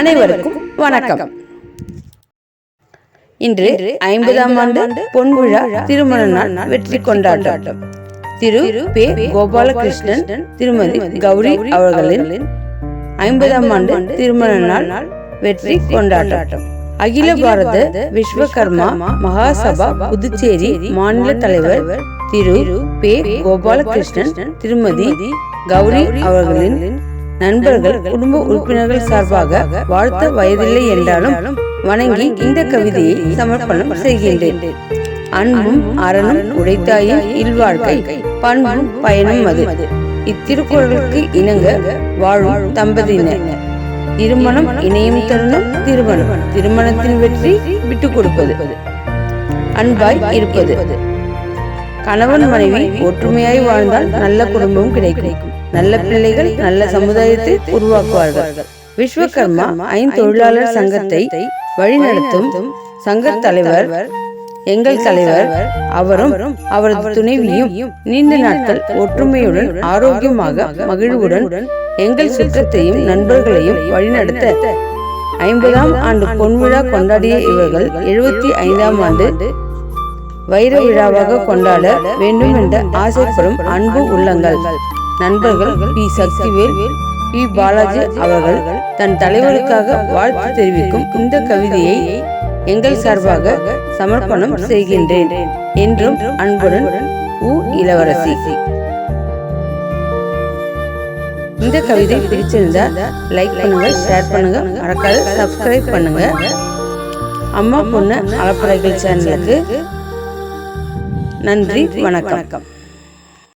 அனைவருக்கும் வணக்கம். இன்று ஐம்பதாம் ஆண்டு பொன்விழா திருமண நாள் வெற்றி கொண்டாட்டம். திரு பே கோபாலகிருஷ்ணன் திருமதி கௌரி அவர்களின் ஐம்பதாம் ஆண்டு திருமண நாள் வெற்றி கொண்டாட்டம். அகில பாரத விஸ்வகர்மா மகாசபா புதுச்சேரி மாநில தலைவர் திரு பே கோபாலகிருஷ்ணன் திருமதி கௌரி அவர்களின் நண்பர்கள் குடும்ப உறுப்பினர்கள் சார்பாக வாழ்த்த வயதில்லை என்றாலும் வணங்கி இந்த கவிதையை சமர்ப்பணம் செய்கின்றேன். அன்பும் அறனும் உடைத்தாயின் இல்வாழ்க்கை பண்பும் பயனும் அது. இத்திருக்குறளுக்கு இணங்க வாழும் தம்பதியினர். திருமணம் இணையும் தருணம் திருமணம். திருமணத்தின் வெற்றி விட்டுக் கொடுப்பது. அன்பாய் இருப்பது. கணவன் மனைவி ஒற்றுமையாய் வாழ்ந்தால் நல்ல குடும்பம் கிடைக்கும். நல்ல பிள்ளைகள் நல்ல சமுதாயத்தை உருவாக்குவார்கள். விஸ்வகர்மா ஐந்தொழிலாளர் சங்கத்தை வழிநடத்தும் சங்க தலைவர் எங்கள் தலைவர் அவரும் அவரது துணைவியும் நீண்ட நாட்கள் ஒற்றுமையுடன் ஆரோக்கியமாக மகிழ்வுடன் எங்கள் சுற்றத்தையும் நண்பர்களையும் வழிநடத்த ஐம்பதாம் ஆண்டு பொன்விழா கொண்டாடிய இவர்கள் எழுபத்தி ஐந்தாம் ஆண்டு வைர விழாவாக கொண்டாட வேண்டும் என்று ஆசைப்படும் அன்பு உள்ளங்கள். நண்பர்கள் பி. சக்திவேல் பி. பாலாஜி அவர்கள் தன் தலைவருக்காக வாழ்த்து தெரிவிக்கும் இந்த கவிதையை எங்கள் சார்பாக சமர்ப்பணம் செய்கின்றேன். என்றும் அன்புடன் உ. இளவரசி. இந்த கவிதை பிடிச்சிருந்தா லைக் பண்ணுங்க ஷேர் பண்ணுங்க மறக்காத சப்ஸ்கிரைப் பண்ணுங்க. அம்மா பொண்ணு அலப்படைகள் சேனலுக்கு நன்றி வணக்கம்.